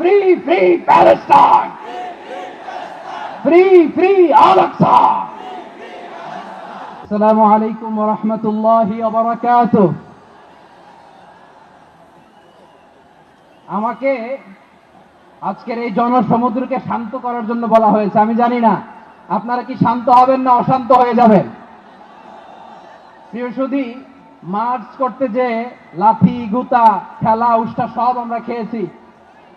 Free, free Palestine! Free, free Al-Aqsa! Alaikum wa rahmatullahi wa barakatuh. আমাকে আজকের এই জনসমুদ্রকে শান্ত করার জন্য বলা হয়েছে আমি জানি না আপনারা কি শান্ত হবেন না অশান্ত হয়ে যাবেন প্রিয় মার্চ করতে যে লাথি গুতা খেলা উষ্টা সব আমরা খেয়েছি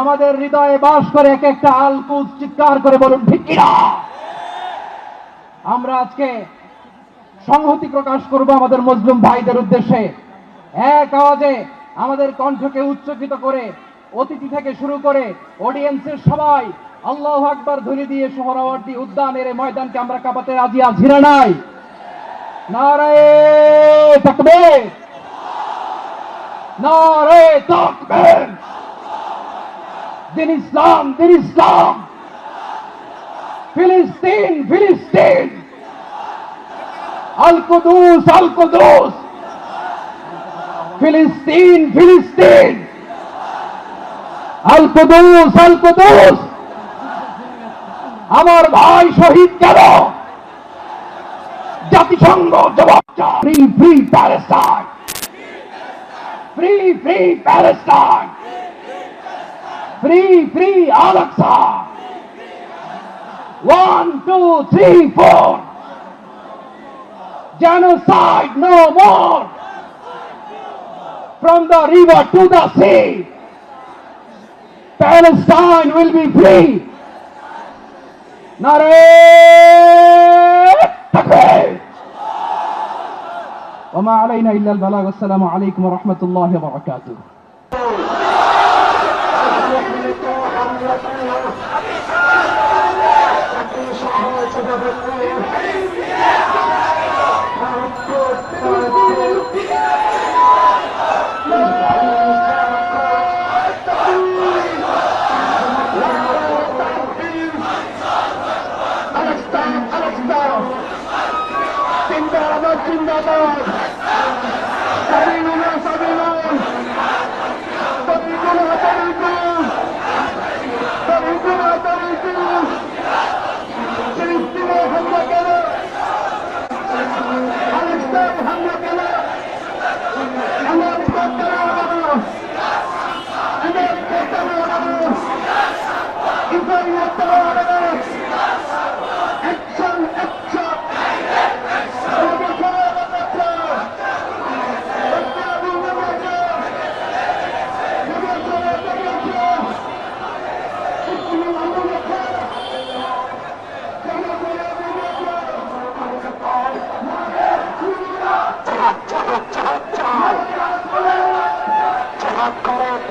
আমাদের হৃদয়ে বাস করে এক একটা আলকুজ চিৎকার করে বলুন, ঠিক আমরা আজকে সংহতি প্রকাশ করব আমাদের মুসলিম ভাইদের উদ্দেশ্যে। এক আওয়াজে আমাদের কণ্ঠকে উচ্চকিত করে, অতিথি থেকে শুরু করে অডিয়েন্সের সবাই আল্লাহ আকবার ধ্বনি দিয়ে সোহরাওয়ার্দী উদ্যানের এই ময়দানকে আমরা কাঁপাতে রাজি না নাই। নারায়ে তাকবীর। নারায়ে তাকবীর। দিন ইসলাম দিন ইসলাম ফিলিস্তিন ফিলিস্তিন আল কুদুস আল কুদুস ফিলিস্তিন ফিলিস্তিন আল কুদুস আল কুদুস আমার ভাই শহীদ কেন? জাতিসংঘ জবাব free free Palestine free free Palestine فري فري ألاكسا 1 2 3 4 Genocide no more from the river to the sea. Palestine will be free. Nare Takwe. Wa ma alayna illa al-balag. Assalamu alaykum wa rahmatullahi wa barakatuh. জিন্দাবাদ জিন্দাবাদ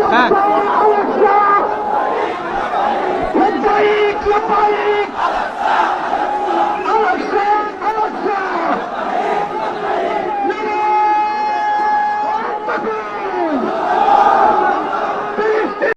back.